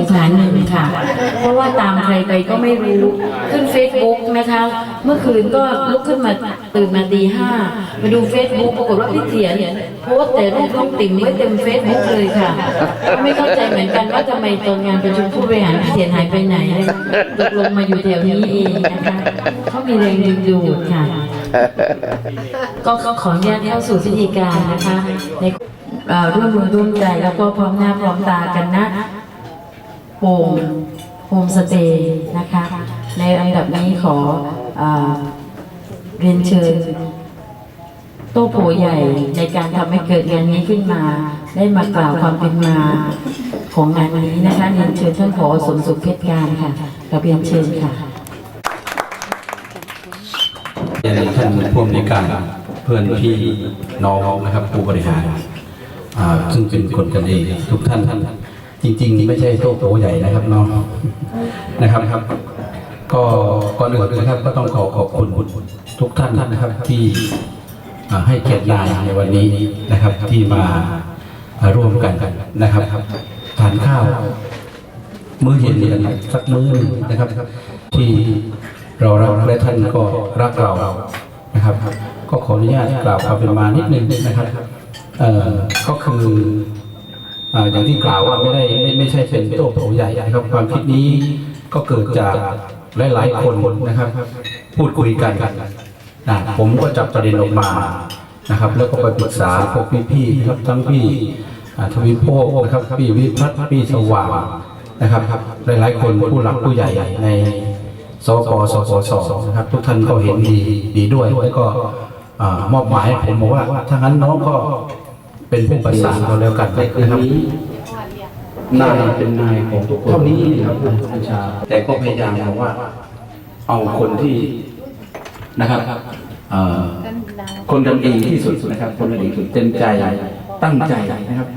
งขลาหนึ่งค่ะ เพราะว่าตามใครไปก็ไม่รู้ ขึ้นเฟซบุ๊กนะคะ เมื่อคืนก็ลุกขึ้นมาตื่นมาตีห้ามาดูเฟซบุ๊กปรากฏว่าพี่เถียนโพสต์แต่รูปน้องติ๋มไว้เต็มเฟซบุ๊กเลยค่ะก็ไม่เข้าใจเหมือนกันว่าทำไมตอนงานประชุมผู้บริหารพี่เถียนหายไปไหนตกลงมาอยู่แถวนี้เองนะคะเขามีแรงดึงดูดค่ะก็ก็ขออนุญาตเข้าสู่พิธีการนะคะในร่วมมือร่วมใจแล้วก็พร้อมหน้าพร้อมตากันนะ โฮมโฮมสเตย์นะคะ ในอันดับนี้ขอเอ่อเรียนเชิญโต๊ะโผใหญ่ในการทำให้เกิดงานนี้ขึ้นมา ได้มากล่าวความเป็นมาของงานนี้นะคะเรียนเชิญท่านผอสมสุขเพชรการค่ะกับเรียนเชิญค่ะท่านผู้อำนวยการเพื่อนพี่น้องนะครับผู้บริหารซึ่งเป็นคนกันเองทุกท่านท่าน จริง ๆ ไม่ใช่โต๊ะโตใหญ่นะครับน้องนะครับครับ ก็ก่อนอื่นนะครับก็ต้องขอขอบคุณทุกท่านท่านนะครับ ที่ให้เกียรตินายในวันนี้นะครับ ที่มาร่วมกันนะครับทานข้าว มื้อเย็นกันสักมื้อนึงนะครับ ที่เรารักและท่านก็รักเรานะครับ ก็ขออนุญาตกล่าวความเป็นมานิดนึงนะครับเอ่อก็คือ อย่างที่กล่าวว่าไม่ได้ไม่ไม่ใช่เป็นโต๊ะโถใหญ่ครับความคิดนี้ก็เกิดจากหลายๆคนนะครับ พูดคุยกันนะผมก็จับประเด็นออกมานะครับ แล้วก็ไปปรึกษาพวกพี่ๆครับทั้งพี่ทวีโพกนะครับพี่วิพัฒน์พี่สว่างนะครับหลายๆคนผู้หลักผู้ใหญ่ในสปสปสนะครับ ทุกท่านก็เห็นดีดีด้วยแล้วก็มอบหมายผมบอกว่าถ้างั้นน้องก็ เป็นผู้ประสานก็แล้วกันนะครับนายเป็นนายของทุกคนเท่านี้นะครับผู้บัญชาแต่ก็พยายามบอกว่า เอาคนที่นะครับเอ่อคนกันเองที่สุดนะครับ คนกันเองสุดเต็มใจตั้งใจนะครับ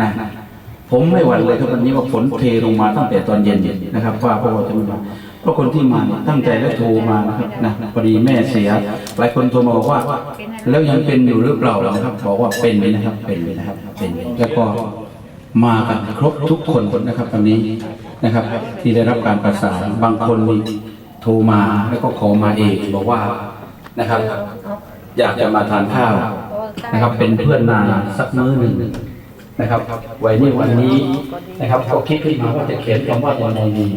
นะผมไม่หวั่นเลยครับวันนี้ว่าฝนเทลงมาตั้งแต่ตอนเย็นนะครับ ว่าพวกเราจะมา เพราะคนที่มาเนี่ยตั้งใจและโทรมานะครับนะพอดีแม่เสีย หลายคนโทรมาบอกว่า แล้วยังเป็นอยู่หรือเปล่านะครับบอกว่าเป็นนะครับ เป็นนะครับ เป็นแล้วก็มากันครบทุกคนนะครับวันนี้นะครับ ที่ได้รับการประสานบางคนมีโทรมาแล้วก็ขอมาเองบอกว่านะครับ อยากจะมาทานข้าวนะครับ เป็นเพื่อนนานสักมื้อหนึ่งนะครับไว้นี่วันนี้นะครับก็คิดขึ้นมาว่าจะเขียนคำว่าอย่างไรดี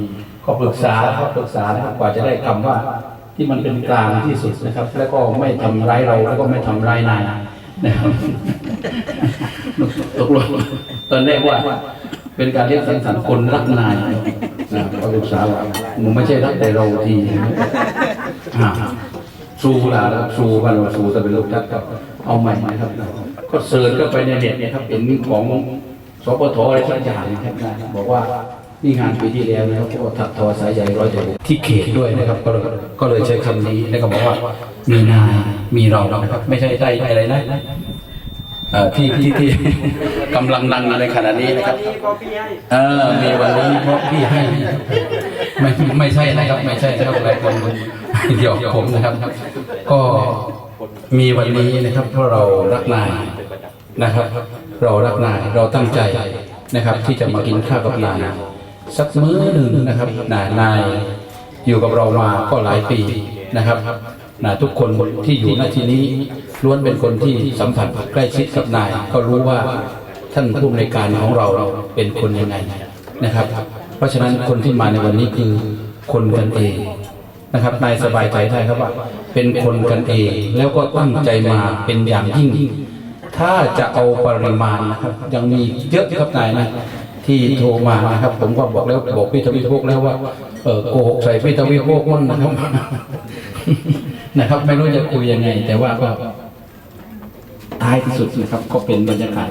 ก็ปรึกษาก็ปรึกษานะครับกว่าจะได้คำว่าที่มันเป็นกลางที่สุดนะครับ แล้วก็ไม่ทำร้ายเราแล้วก็ไม่ทำร้ายนายนะครับตกลงตอนแรกว่า เป็นการเรียกสังสรรค์คนรักนายนะก็ปรึกษาว่ามึงไม่ใช่รักแต่เราทีอ่าสูลาแล้วสูบ้านเราสูแต่เป็นลูกทัดครับเอาใหม่นะครับ ก็เสิร์ชก็ไปในเน็ตเนี่ยครับเป็นของสปทอะไรสักอย่างนะครับนะบอกว่า นี่งานปีที่แล้วนะครับก็ถักทอสายใหญ่ร้อยเจ็ดที่เขตด้วยนะครับ ก็เลยก็เลยใช้คำนี้แล้วก็บอกว่ามีนายมีเรานะครับ ไม่ใช่ได้อะไรนะเอ่อที่ที่ที่กำลังดังในขณะนี้นะครับเออมีวันนี้เพราะพี่ให้ไม่ไม่ใช่นะครับ ไม่ใช่นะครับหลายคนเดี๋ยวผมนะครับ ก็มีวันนี้นะครับ เพราะเรารักนายนะครับ เรารักนายเราตั้งใจนะครับ ที่จะมากินข้าวกับนาย สักมื้อหนึ่งนะครับนายนายอยู่กับเรามาก็หลายปีนะครับนะทุกคนที่อยู่ณที่นี้ล้วนเป็นคนที่สัมผัสใกล้ชิดกับนาย ก็รู้ว่าท่านผู้อำนการของเราเป็นคนยังไงนะครับ เพราะฉะนั้นคนที่มาในวันนี้คือคนกันเองนะครับนายสบายใจได้ครับว่า เป็นคนกันเองแล้วก็ตั้งใจมาเป็นอย่างยิ่ง ถ้าจะเอาปริมาณนะครับยังมีเยอะครับนายนะ ที่โทรมานะครับ ผมก็บอกแล้วบอกพี่ทวีพวกแล้วว่าเออโกหกใส่พี่ทวีพวกมั่นนะครับนะครับ ไม่รู้จะคุยยังไง แต่ว่าก็ท้ายที่สุดนะครับ ก็เป็นบรรยากาศ